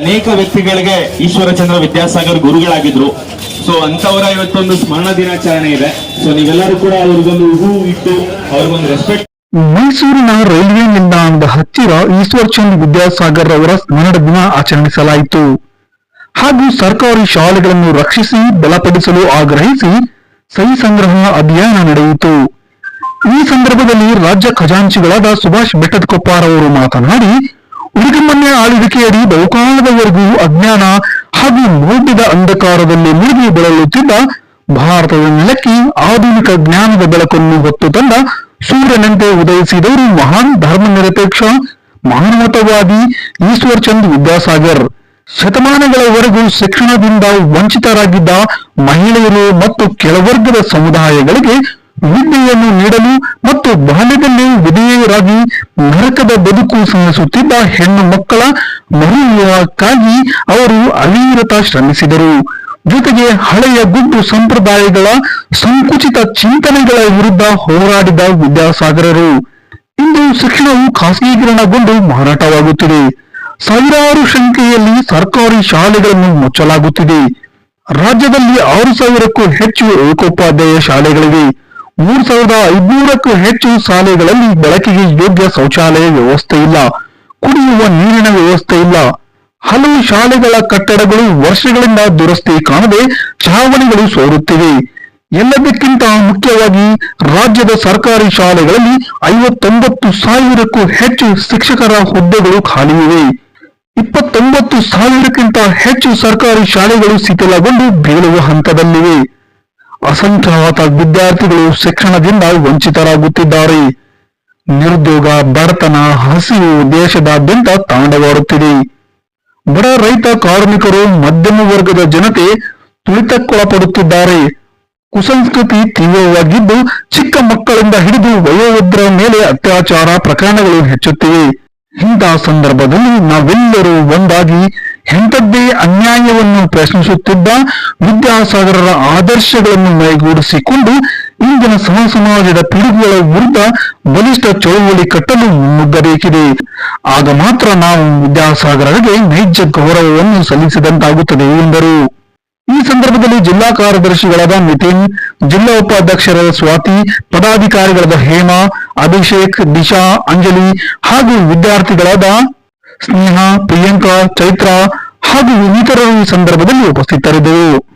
ಅನೇಕ ವ್ಯಕ್ತಿಗಳಿಗೆ ಈಶ್ವರಚಂದ್ರ ವಿದ್ಯಾಸಾಗರ್ ಗುರುಗಳಾಗಿದ್ರು. ಸೊ ಅಂತವರ ಇವತ್ತೊಂದು ಸ್ಮರಣ ದಿನಾಚರಣೆ ಇದೆ. ಸೊ ನೀವೆಲ್ಲರೂ ಕೂಡ ಅವ್ರಿಗೊಂದು ಹೂ ಇಟ್ಟು ಅವ್ರಿಗೊಂದು ರೆಸ್ಪೆಕ್ಟ್ ಮೈಸೂರಿನ ರೈಲ್ವೆ ನಿಲ್ದಾಣದ ಹತ್ತಿರ ಈಶ್ವರಚಂದ್ರ ವಿದ್ಯಾಸಾಗರ್ ಅವರ ಸ್ಮರಣ ದಿನ ಆಚರಿಸಲಾಯಿತು. ಹಾಗೂ ಸರ್ಕಾರಿ ಶಾಲೆಗಳನ್ನು ರಕ್ಷಿಸಿ, ಬಲಪಡಿಸಲು ಆಗ್ರಹಿಸಿ ಸಹಿ ಸಂಗ್ರಹ ಅಭಿಯಾನ ನಡೆಯಿತು. ಈ ಸಂದರ್ಭದಲ್ಲಿ ರಾಜ್ಯ ಖಜಾಂಚಿಗಳಾದ ಸುಭಾಷ್ ಬೆಟ್ಟದಕೊಪ್ಪಾರ್ ಅವರು ಮಾತನಾಡಿ ಉಡುಗಮನ್ಯ ಆಳ್ವಿಕೆಯಡಿ ಬಹುಕಾಲದವರೆಗೂ ಅಜ್ಞಾನ ಹಾಗೂ ಮೌಢ್ಯದ ಅಂಧಕಾರದಲ್ಲಿ ಮುಳುಗಿ ಬಳಲುತ್ತಿದ್ದ ಭಾರತದ ನೆಲಕ್ಕೆ ಆಧುನಿಕ ಜ್ಞಾನದ ಬೆಳಕನ್ನು ಹೊತ್ತು ತಂದ ಸೂರ್ಯನಂತೆ ಉದಯಿಸಿದವರು ಮಹಾನ್ ಧರ್ಮನಿರಪೇಕ್ಷ ಈಶ್ವರ್ ಚಂದ್ ವಿದ್ಯಾಸಾಗರ್. ಶತಮಾನಗಳವರೆಗೂ ಶಿಕ್ಷಣದಿಂದ ವಂಚಿತರಾಗಿದ್ದ ಮಹಿಳೆಯರು ಮತ್ತು ಕೆಳವರ್ಗದ ಸಮುದಾಯಗಳಿಗೆ ಬಾಲ್ಯದಲ್ಲೇ ವಿಧೇಯರಾಗಿ ನರಕದ ಬದುಕು ಸಹಿಸುತ್ತಿದ್ದ ಹೆಣ್ಣು ಮಕ್ಕಳ ಮರುವಿವಾಹಕ್ಕಾಗಿ ಅವರು ಅವಿರತ ಶ್ರಮಿಸಿದರು. ಜೊತೆಗೆ ಹಳೆಯ ಗುಡ್ಡು ಸಂಪ್ರದಾಯಗಳ ಸಂಕುಚಿತ ಚಿಂತನೆಗಳ ವಿರುದ್ಧ ಹೋರಾಡಿದ ವಿದ್ಯಾಸಾಗರರು. ಇಂದು ಶಿಕ್ಷಣವು ಖಾಸಗೀಕರಣಗೊಂಡು ಮಾರಾಟವಾಗುತ್ತಿದೆ. ಸಾವಿರಾರು ಸಂಖ್ಯೆಯಲ್ಲಿ ಸರ್ಕಾರಿ ಶಾಲೆಗಳನ್ನು ಮುಚ್ಚಲಾಗುತ್ತಿದೆ. ರಾಜ್ಯದಲ್ಲಿ ಆರು ಸಾವಿರಕ್ಕೂ ಹೆಚ್ಚು ಏಕೋಪಾಧ್ಯಾಯ ಶಾಲೆಗಳಿವೆ. ಮೂರು ಸಾವಿರದ ಐದುನೂರಕ್ಕೂ ಹೆಚ್ಚು ಶಾಲೆಗಳಲ್ಲಿ ಬಳಕೆಗೆ ಯೋಗ್ಯ ಶೌಚಾಲಯ ವ್ಯವಸ್ಥೆ ಇಲ್ಲ. ಕುಡಿಯುವ ನೀರಿನ ವ್ಯವಸ್ಥೆ ಇಲ್ಲ. ಹಲವು ಶಾಲೆಗಳ ಕಟ್ಟಡಗಳು ವರ್ಷಗಳಿಂದ ದುರಸ್ತಿ ಕಾಣದೆ ಛಾವಣಿಗಳು ಸೋರುತ್ತಿವೆ. ಎಲ್ಲದಕ್ಕಿಂತ ಮುಖ್ಯವಾಗಿ ರಾಜ್ಯದ ಸರ್ಕಾರಿ ಶಾಲೆಗಳಲ್ಲಿ ಐವತ್ತೊಂಬತ್ತು ಸಾವಿರಕ್ಕೂ ಹೆಚ್ಚು ಶಿಕ್ಷಕರ ಹುದ್ದೆಗಳು ಖಾಲಿಯಿವೆ. ಇಪ್ಪತ್ತೊಂಬತ್ತು ಸಾವಿರಕ್ಕಿಂತ ಹೆಚ್ಚು ಸರ್ಕಾರಿ ಶಾಲೆಗಳು ಶಿಥಿಲಗೊಂಡು ಬೀಳುವ ಹಂತದಲ್ಲಿವೆ. ಅಸಂಖ್ಯಾತ ವಿದ್ಯಾರ್ಥಿಗಳು ಶಿಕ್ಷಣದಿಂದ ವಂಚಿತರಾಗುತ್ತಿದ್ದಾರೆ. ನಿರುದ್ಯೋಗ, ಬಡತನ, ಹಸಿವು ದೇಶದಾದ್ಯಂತ ತಾಂಡವಾಡುತ್ತಿದೆ. ಬಡ ರೈತ ಕಾರ್ಮಿಕರು ಮಧ್ಯಮ ವರ್ಗದ ಜನತೆ ತುಳಿತಕ್ಕೊಳಪಡುತ್ತಿದ್ದಾರೆ. ಕುಸಂಸ್ಕೃತಿ ತೀವ್ರವಾಗಿದ್ದು ಚಿಕ್ಕ ಮಕ್ಕಳಿಂದ ಹಿಡಿದು ವಯೋವೃದ್ಧರ ಮೇಲೆ ಅತ್ಯಾಚಾರ ಪ್ರಕರಣಗಳು ಹೆಚ್ಚುತ್ತಿವೆ. ಇಂತಹ ಸಂದರ್ಭದಲ್ಲಿ ನಾವೆಲ್ಲರೂ ಒಂದಾಗಿ ಎಂಥದ್ದೇ ಅನ್ಯಾಯವನ್ನು ಪ್ರಶ್ನಿಸುತ್ತಿದ್ದ ವಿದ್ಯಾಸಾಗರರ ಆದರ್ಶಗಳನ್ನು ಮೈಗೂಡಿಸಿಕೊಂಡು ಇಂದಿನ ಸಮ ಸಮಾಜದ ಪಿಡುಗುಗಳ ವಿರುದ್ಧ ಬಲಿಷ್ಠ ಚಳುವಳಿ ಕಟ್ಟಲು ಮುನ್ನುಗ್ಗಬೇಕಿದೆ. ಆಗ ಮಾತ್ರ ನಾವು ವಿದ್ಯಾಸಾಗರರಿಗೆ ನೈಜ ಗೌರವವನ್ನು ಸಲ್ಲಿಸಿದಂತಾಗುತ್ತದೆ ಎಂದರು. ಈ ಸಂದರ್ಭದಲ್ಲಿ ಜಿಲ್ಲಾ ಕಾರ್ಯದರ್ಶಿಗಳಾದ ನಿತಿನ್, ಜಿಲ್ಲಾ ಉಪಾಧ್ಯಕ್ಷರಾದ ಸ್ವಾತಿ, ಪದಾಧಿಕಾರಿಗಳಾದ ಹೇಮಾ, ಅಭಿಷೇಕ್, ದಿಶಾ, ಅಂಜಲಿ ಹಾಗೂ ವಿದ್ಯಾರ್ಥಿಗಳಾದ ಸ್ನೇಹ ಪ್ರಿಯಾಂಕಾ ಚೈತ್ರ ಹಾಗೂ ಇನ್ನಿತರರು ಈ ಸಂದರ್ಭದಲ್ಲಿ ಉಪಸ್ಥಿತರಿದ್ದರು.